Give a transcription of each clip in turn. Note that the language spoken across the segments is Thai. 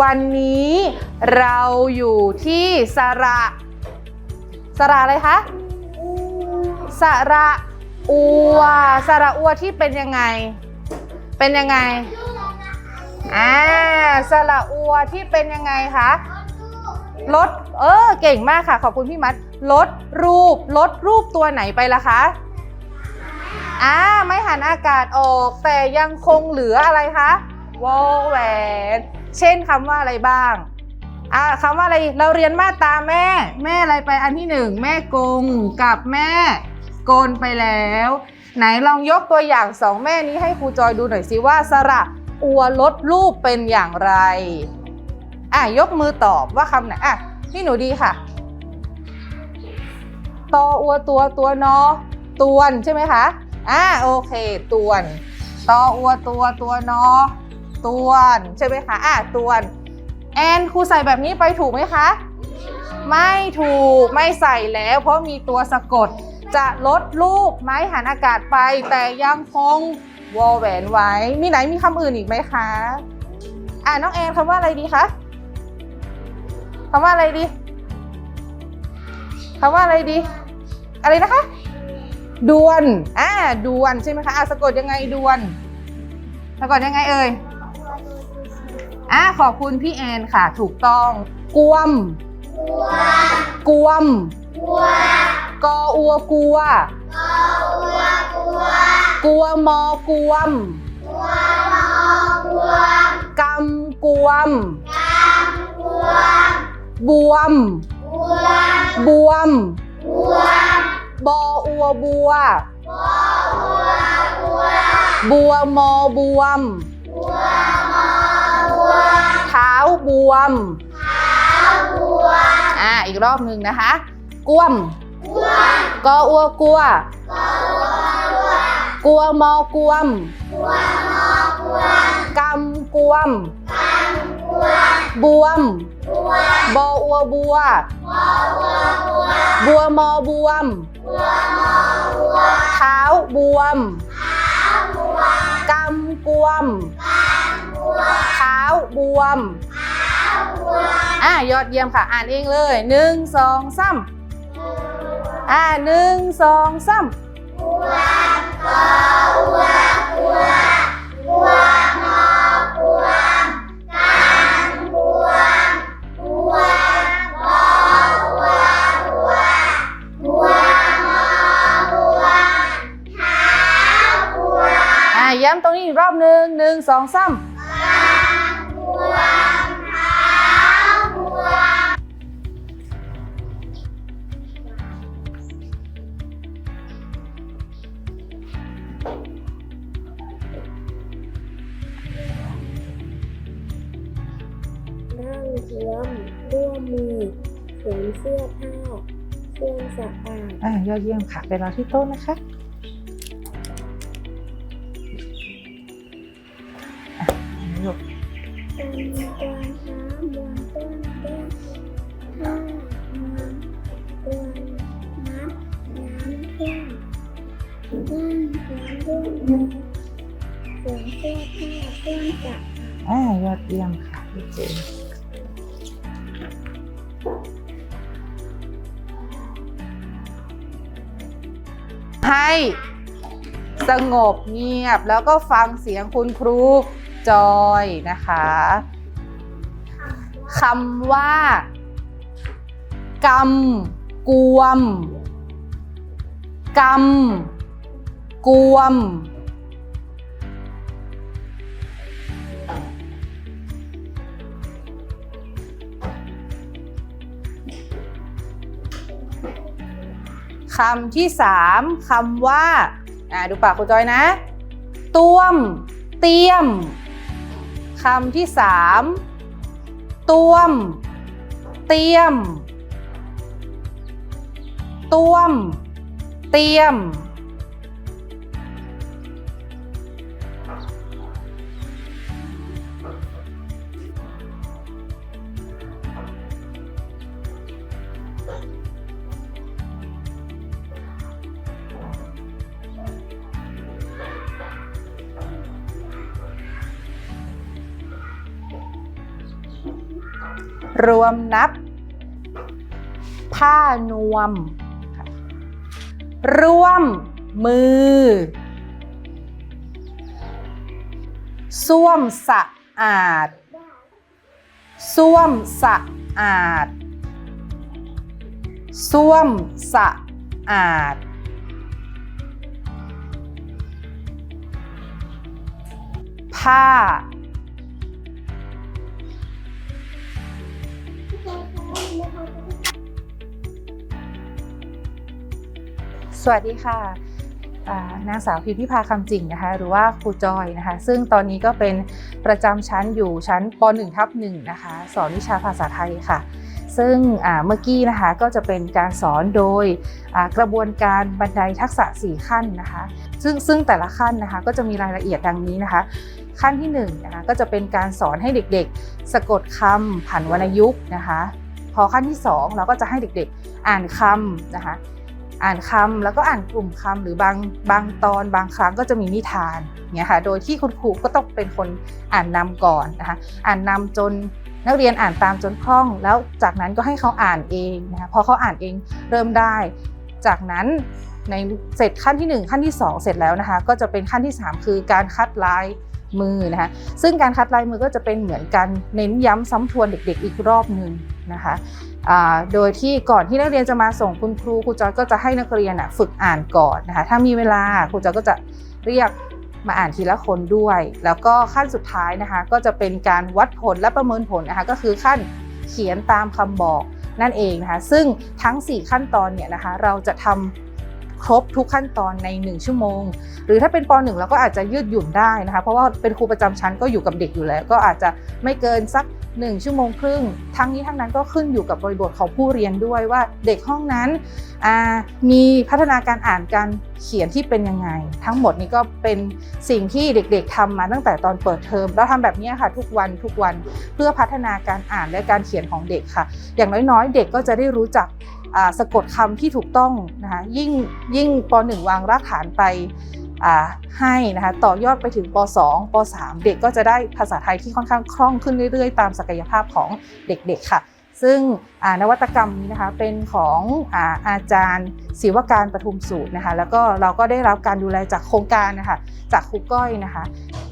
วันนี้เราอยู่ที่สระสระอะไรคะสระอัวสระอัวที่เป็นยังไง เป็นยังไงอ่าสระอัวที่เป็นยังไงคะลดเออเก่งมากค่ะ ขอบคุณพี่มัดลดรูปลดรูปตัวไหนไปละคะอ่าไม่หันอากาศออกแต่ยังคงเหลืออะไรคะวอลแหวน เช่นคำว่าอะไรบ้างอ่าคำว่าอะไรเราเรียนมาตาแม่ แม่อะไรไปอันที่หนึ่งแม่กงกับแม่โกนไปแล้ว ไหนลองยกตัวอย่างสองแม่นี้ให้ครูจอยดูหน่อยสิว่าสระอัวลดรูปเป็นอย่างไรอะยกมือตอบว่าคำไหนอะพี่หนูดีค่ะตออัวตัวตัวนอตวนใช่ไหมคะอ่าโอเค ตวน ตออัวตัวตัวนอ ตวนใช่ไหมคะอะตวนแอนครูใส่แบบนี้ไปถูกไหมคะ ไม่ถูกไม่ใส่แล้ว เพราะมีตัวสะกดจะลดรูปไม้หันอากาศไป แต่ยังคงวอลแหวนไว้ มีไหนมีคำอื่นอีกไหมคะ อ่าน้องแอนคำว่าอะไรดีคะคำว่าอะไรดีคำว่าอะไรดี อะไรนะคะดวนอ่าดวนใช่ไหมคะอ่าสะกดยังไงดวนสะกดยังไงเอ่ย อ่าขอบคุณพี่แอนค่ะ ถูกต้อง กวม กวม กออัวกลัว กลัวมอกวม กำกวม บวม บวม บออัวบัว บัวมอบวม เท้าบวม อ่าอีกรอบหนึ่งนะคะกวมกออัวกลัวกลัวมอกวมกำกวม บวม บออัวบัว บัวมอบวม เท้าบวมกำกวมเท้าบ วมอ่ายอดเยี่ยมค่ะ อ่านเองเลยหนึ่งสองสามอ่าหนึ่งสองสามอัวกออัวอวอัวงออัวกาอัวอัวกออัวอัวอัวงอ้าย้ำตรงนี้อีกรอบหนึ่งหนึ่งสองซ้ำ สวมเสื้อผ้าเครื่องสะอาดอ่ายอดเยี่ยมค่ะไปรอที่โต๊ะนะคะอะยกกันกวางน้ำวางต้นเต้นห้าน้ำกวางน้ำน้ำท่วมนั่งท้วมร่วมมือสวมเสื้อผ้าเครื่องสะอาดอ่ายอดเยี่ยมค่ะพี่เจ ให้สงบเงียบแล้วก็ฟังเสียงคุณครูจอยนะคะคำว่ากำกวมกำกวม คำที่สามคำว่าอ่าดูปากคุณจอยนะต้วม เตี้ยม คำที่สามต้วม เตี้ยมต้วม เตี้ยม รวมนับ ผ้านวม ร่วมมือ ส้วมสะอาด ส้วมสะอาด ส้วมสะอาด ผ้า สวัสดีค่ะนางสาวพิมพิพาคำจริงนะคะหรือว่าครูจอยนะคะซึ่งตอนนี้ก็เป็นประจำชั้นอยู่ชั้นป .1 ทับ1นะคะสอนวิชาภาษาไทยค่ะ ซึ่งเมื่อกี้นะคะก็จะเป็นการสอนโดยกระบวนการบันไดทักษะ 4 ขั้นนะคะซึ่งซึ่งแต่ละขั้นนะคะก็จะมีรายละเอียดดังนี้นะคะ ขั้นที่1นงนะคะก็จะเป็นการสอนให้เด็กๆ สะกดคำผันวรรณยุกต์นะคะ พอขั้นที่ 2 เราก็จะให้เด็กๆอ่านคำนะคะอ่านคำแล้วก็อ่านกลุ่มคำหรือบางบางตอนบางครั้งก็จะมีนิทานเนี่ยค่ะโดยที่คุณครูก็ต้องเป็นคนอ่านนำก่อนนะคะอ่านนำจนนักเรียนอ่านตามจนคล่อง แล้วจากนั้นก็ให้เขาอ่านเองนะคะพอเขาอ่านเองเริ่มได้ จากนั้นในเสร็จขั้นที่ 1 ขั้นที่ 2 เสร็จแล้วนะคะก็จะเป็นขั้นที่ 3 คือการคัดลาย มือนะคะ ซึ่งการคัดลายมือก็จะเป็นเหมือนการเน้นย้ำซ้ำทวนเด็ก ๆ อีกรอบหนึ่งนะคะโดยที่ก่อนที่นักเรียนจะมาส่งคุณครูครูจอยก็จะให้นักเรียนฝึกอ่านก่อนนะคะ ถ้ามีเวลาครูจอยก็จะเรียกมาอ่านทีละคนด้วย แล้วก็ขั้นสุดท้ายนะคะก็จะเป็นการวัดผลและประเมินผลนะคะก็คือขั้นเขียนตามคำบอกนั่นเองนะคะ ซึ่งทั้ง 4 ขั้นตอนเนี่ยนะคะเราจะทำ ครบทุกขั้นตอนใน 1 ชั่วโมง หรือถ้าเป็นป .1 เราก็อาจจะยืดหยุ่นได้นะคะ เพราะว่าเป็นครูประจำชั้นก็อยู่กับเด็กอยู่แล้ว ก็อาจจะไม่เกินสัก 1 ชั่วโมงครึ่ง ทั้งนี้ทั้งนั้นก็ขึ้นอยู่กับบริบทของผู้เรียนด้วยว่าเด็กห้องนั้นมีพัฒนาการอ่านการเขียนที่เป็นยังไง ทั้งหมดนี้ก็เป็นสิ่งที่เด็กๆทำมาตั้งแต่ตอนเปิดเทอมเราทำแบบนี้ค่ะทุกวันทุกวันเพื่อพัฒนาการอ่านและการเขียนของเด็กค่ะ อย่างน้อยๆ เด็กก็จะได้รู้จัก สะกดคำที่ถูกต้องนะคะยิ่งยิ่งป .1 วางรากฐานไปให้นะคะต่อยอดไปถึงป .2 ป .3 เด็กก็จะได้ภาษาไทยที่ค่อนข้างคล่องขึ้นเรื่อยๆ ตามศักยภาพของเด็กๆค่ะ ซึ่งนวัตกรรมนี้นะคะเป็นของอาอาจารย์ศิวการปทุมสูตรนะคะแล้วก็เราก็ได้รับการดูแลจากโครงการนะคะจากครูก้อยนะคะ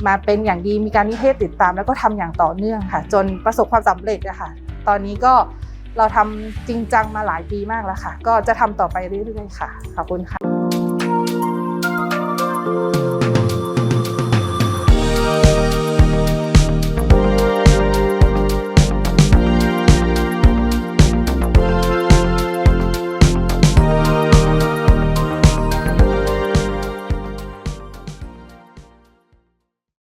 มาเป็นอย่างดีมีการนิเทศติดตาม แล้วก็ทำอย่างต่อเนื่องค่ะ จนประสบความสำเร็จนะคะตอนนี้ก็ เราทำจริงจังมาหลายปีมากแล้วค่ะ ก็จะทำต่อไปเรื่อยๆค่ะ ขอบคุณค่ะ